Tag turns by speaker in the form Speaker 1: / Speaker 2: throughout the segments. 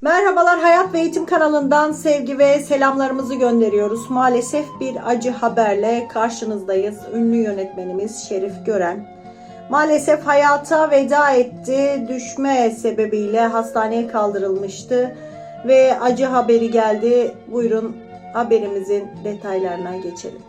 Speaker 1: Merhabalar Hayat ve Eğitim kanalından sevgi ve selamlarımızı gönderiyoruz. Maalesef bir acı haberle karşınızdayız. Ünlü yönetmenimiz Şerif Gören maalesef hayata veda etti. Düşme sebebiyle hastaneye kaldırılmıştı ve acı haberi geldi. Buyurun haberimizin detaylarına geçelim.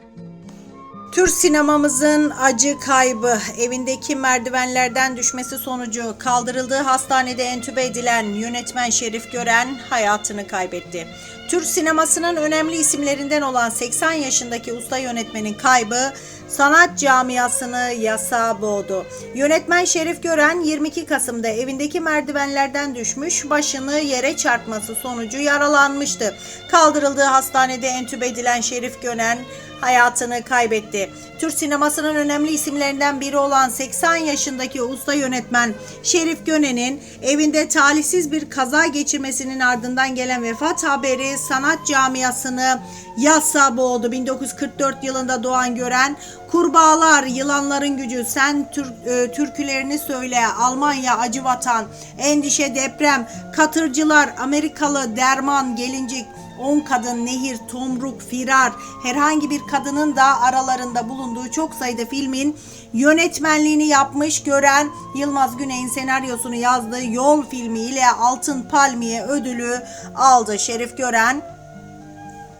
Speaker 1: Türk sinemamızın acı kaybı, evindeki merdivenlerden düşmesi sonucu kaldırıldığı hastanede entübe edilen yönetmen Şerif Gören hayatını kaybetti. Türk sinemasının önemli isimlerinden olan 80 yaşındaki usta yönetmenin kaybı sanat camiasını yasa boğdu. Yönetmen Şerif Gören 22 Kasım'da evindeki merdivenlerden düşmüş, başını yere çarpması sonucu yaralanmıştı. Kaldırıldığı hastanede entübe edilen Şerif Gören hayatını kaybetti. Türk sinemasının önemli isimlerinden biri olan 80 yaşındaki usta yönetmen Şerif Gönen'in evinde talihsiz bir kaza geçirmesinin ardından gelen vefat haberi sanat camiasını yasa boğdu. 1944 yılında doğan Gören, Kurbağalar, Yılanların Gücü, Sen Tür, e, Türkülerini Söyle, Almanya, Acı Vatan, Endişe, Deprem, Katırcılar, Amerikalı, Derman, Gelincik, 10 kadın, nehir, tomruk, firar, herhangi bir kadının da aralarında bulunduğu çok sayıda filmin yönetmenliğini yapmış gören Yılmaz Güney'in senaryosunu yazdığı Yol filmi ile Altın Palmiye ödülü aldı. Şerif Gören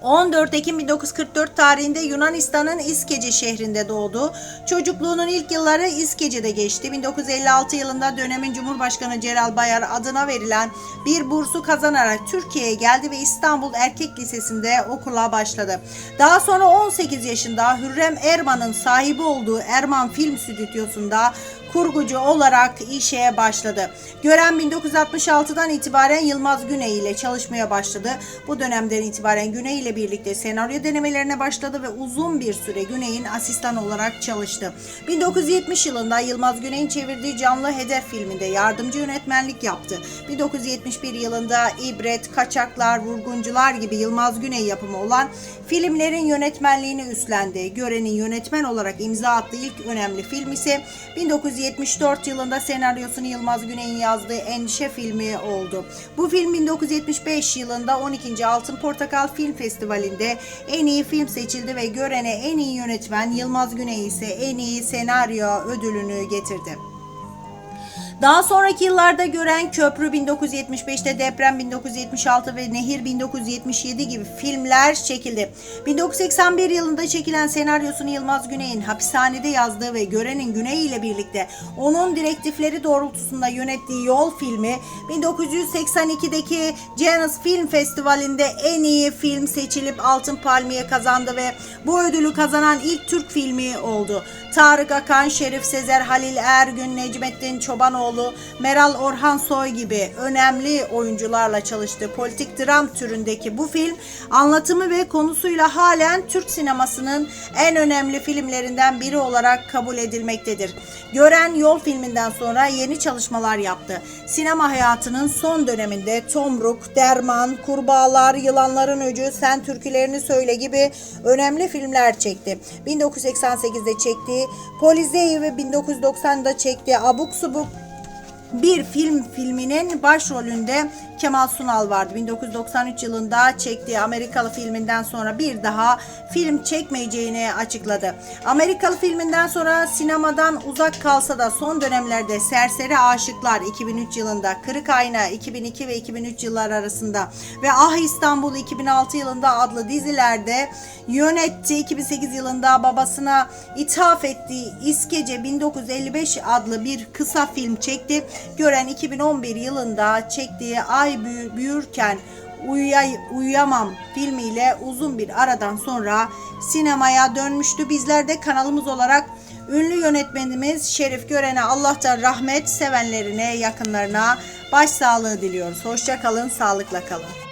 Speaker 1: 14 Ekim 1944 tarihinde Yunanistan'ın İskece şehrinde doğdu. Çocukluğunun ilk yılları İskece'de geçti. 1956 yılında dönemin Cumhurbaşkanı Celal Bayar adına verilen bir bursu kazanarak Türkiye'ye geldi ve İstanbul Erkek Lisesi'nde okula başladı. Daha sonra 18 yaşında Hürrem Erman'ın sahibi olduğu Erman Film Stüdyosu'nda kurgucu olarak işe başladı. Gören 1966'dan itibaren Yılmaz Güney ile çalışmaya başladı. Bu dönemden itibaren Güney ile birlikte senaryo denemelerine başladı ve uzun bir süre Güney'in asistan olarak çalıştı. 1970 yılında Yılmaz Güney'in çevirdiği Canlı Hedef filminde yardımcı yönetmenlik yaptı. 1971 yılında İbret, Kaçaklar, Vurguncular gibi Yılmaz Güney yapımı olan filmlerin yönetmenliğini üstlendi. Gören'in yönetmen olarak imza attığı ilk önemli film ise 1974 yılında senaryosunu Yılmaz Güney'in yazdığı Endişe filmi oldu. Bu film 1975 yılında 12. Altın Portakal Film Festivali'nde en iyi film seçildi ve Gören'e en iyi yönetmen Yılmaz Güney ise en iyi senaryo ödülünü getirdi. Daha sonraki yıllarda gören Köprü 1975'te Deprem 1976 ve Nehir 1977 gibi filmler çekildi. 1981 yılında çekilen senaryosunu Yılmaz Güney'in hapishanede yazdığı ve Gören'in Güney ile birlikte onun direktifleri doğrultusunda yönettiği Yol filmi 1982'deki Cannes Film Festivali'nde en iyi film seçilip Altın Palmiye kazandı ve bu ödülü kazanan ilk Türk filmi oldu. Tarık Akan, Şerif Sezer, Halil Ergün, Necmettin Çobanoğlu, Meral Orhan Soy gibi önemli oyuncularla çalıştığı politik dram türündeki bu film anlatımı ve konusuyla halen Türk sinemasının en önemli filmlerinden biri olarak kabul edilmektedir. Gören Yol filminden sonra yeni çalışmalar yaptı. Sinema hayatının son döneminde Tomruk, Derman, Kurbağalar, Yılanların Öcü, Sen Türkülerini Söyle gibi önemli filmler çekti. 1988'de çektiği Polizei ve 1990'da çektiği Abuk Subuk bir film filminin başrolünde Kemal Sunal vardı. 1993 yılında çektiği Amerikalı filminden sonra bir daha film çekmeyeceğini açıkladı. Amerikalı filminden sonra sinemadan uzak kalsa da son dönemlerde Serseri Aşıklar 2003 yılında, Kırık Ayna 2002 ve 2003 yıllar arasında ve Ah İstanbul 2006 yılında adlı dizilerde yönetti. 2008 yılında babasına ithaf ettiği İskece 1955 adlı bir kısa film çekti. Gören 2011 yılında çektiği Ay Büyü- Büyürken Uyuyay, Uyuyamam filmiyle uzun bir aradan sonra sinemaya dönmüştü. Bizler de kanalımız olarak ünlü yönetmenimiz Şerif Gören'e Allah'tan rahmet, sevenlerine, yakınlarına başsağlığı diliyoruz. Hoşça kalın, sağlıkla kalın.